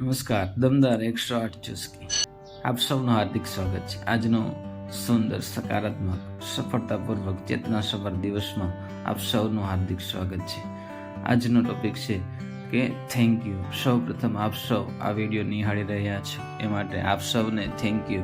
નમસ્કાર, દમદાર એકસો આઠ ચુસ્કી. આપ સૌનું હાર્દિક સ્વાગત છે. આજનો સુંદર, સકારાત્મક, સફળતાપૂર્વક ચેતનાસભર દિવસમાં આપ સૌનું હાર્દિક સ્વાગત છે. આજનો ટોપિક છે કે થેન્ક યુ સૌ પ્રથમ આપ સૌ આ વીડિયો નિહાળી રહ્યા છો. એ માટે આપ સૌને થેન્ક યુ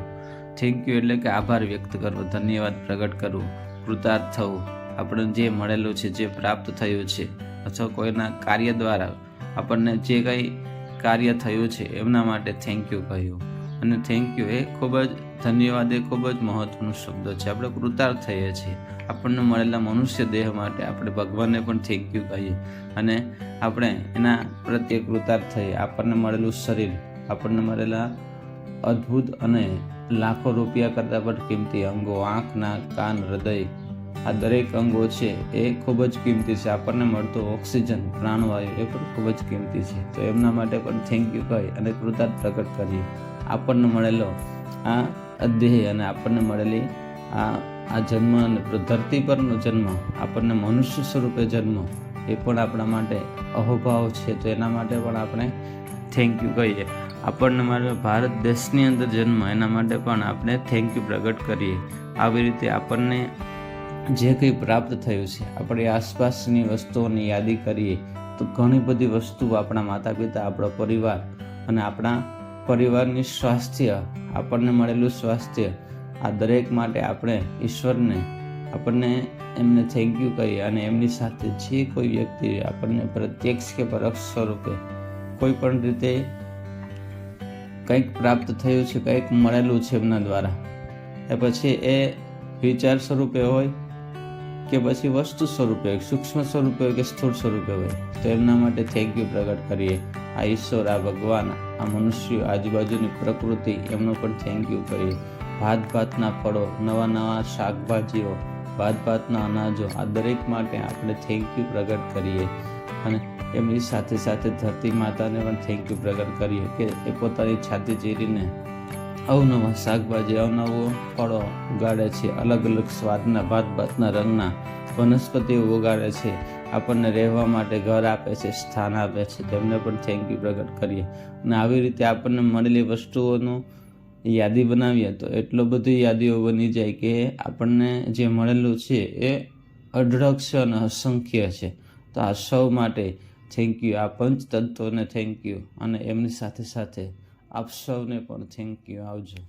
થેન્ક યુ એટલે કે આભાર વ્યક્ત કરવો, ધન્યવાદ પ્રગટ કરવું, કૃતાર્થ થવું. આપણને જે મળેલું છે, જે પ્રાપ્ત થયું છે, અથવા કોઈના કાર્ય દ્વારા આપણને જે કંઈ કાર્ય થયું છે એમના માટે થેન્ક યુ કહ્યું. અને થેન્ક યુ એ ખૂબ જ ધન્યવાદ એ ખૂબ જ મહત્વનો શબ્દ છે. આપણે કૃતાર્થ થઈએ છીએ. આપણને મળેલા મનુષ્ય દેહ માટે આપણે ભગવાનને પણ થેન્ક યુ કહીએ. અને આપણે એના પ્રત્યે કૃતાર્થ થઈએ. આપણને મળેલું શરીર, આપણને મળેલા અદ્ભુત અને લાખો રૂપિયા કરતાં પણ કિંમતી અંગો આંખ નાક કાન, હૃદય આ દરેક અંગો છે, એ ખૂબ જ કિંમતી છે. આપણને મળતો ઓક્સિજન, પ્રાણવાયુ એ પણ ખૂબ જ કિંમતી છે. તો એમના માટે પણ થેન્ક યુ કહી અને કૃતાર્થ પ્રગટ કરીએ. આપણને મળેલો આ અધ્યેય અને આપણને મળેલી આ આ જન્મ અને ધરતી પરનો જન્મ, આપણને મનુષ્ય સ્વરૂપે જન્મ, એ પણ આપણા માટે અહોભાવ છે. તો એના માટે પણ આપણે થેન્ક યુ કહીએ. આપણને મારે ભારત દેશની અંદર જન્મ, એના માટે પણ આપણે થેન્ક યુ પ્રગટ કરીએ. આવી રીતે આપણને જે કંઈ પ્રાપ્ત થયું છે, આપણી આસપાસની વસ્તુઓની યાદી કરીએ, તો ઘણી બધી વસ્તુઓ આપણા માતા પિતા આપણો પરિવાર અને આપણા પરિવારની સ્વાસ્થ્ય, આપણને મળેલું સ્વાસ્થ્ય, આ દરેક માટે આપણે ઈશ્વરને, આપણને એમને થેન્ક યુ કહીએ અને એમની સાથે જે કોઈ વ્યક્તિ આપણને પ્રત્યક્ષ કે પરોક્ષ સ્વરૂપે કોઈ પણ રીતે કંઈક પ્રાપ્ત થયું છે, કંઈક મળેલું છે એમના દ્વારા, એ પછી એ વિચાર સ્વરૂપે હોય કે પછી વસ્તુ સ્વરૂપે સૂક્ષ્મ સ્વરૂપે કે સ્થૂળ સ્વરૂપે હોય. તો એમના માટે થેન્ક યુ પ્રગટ કરીએ. આ ઈશ્વર, આ ભગવાન, આ મનુષ્યો, આજુબાજુની પ્રકૃતિ, એમનો પણ થેન્ક યુ કરીએ. ભાત ભાતના ફળો, નવા નવા શાકભાજીઓ, ભાત ભાતના અનાજો, આ દરેક માટે આપણે થેન્ક યુ પ્રગટ કરીએ. અને એમની સાથે સાથે ધરતી માતાને પણ થેન્ક યુ પ્રગટ કરીએ કે એ પોતાની છાતી ચીરીને અવનવા શાકભાજી, અવનવો ફળો ઉગાડે છે. અલગ અલગ સ્વાદના, ભાત ભાતના રંગના વનસ્પતિઓ ઉગાડે છે. આપણને રહેવા માટે ઘર આપે છે, સ્થાન આપે છે. તેમને પણ થેન્ક યુ પ્રગટ કરીએ. અને આવી રીતે આપણને મળેલી વસ્તુઓનું યાદી બનાવીએ તો એટલો બધી યાદીઓ બની જાય કે આપણને જે મળેલું છે એ અઢળક છે અને અસંખ્ય છે. તો આ સૌ માટે થેન્ક યુ આ પંચ તત્વોને થેન્ક યુ અને એમની સાથે સાથે આપ સૌને પણ થેન્ક યુ આવજો.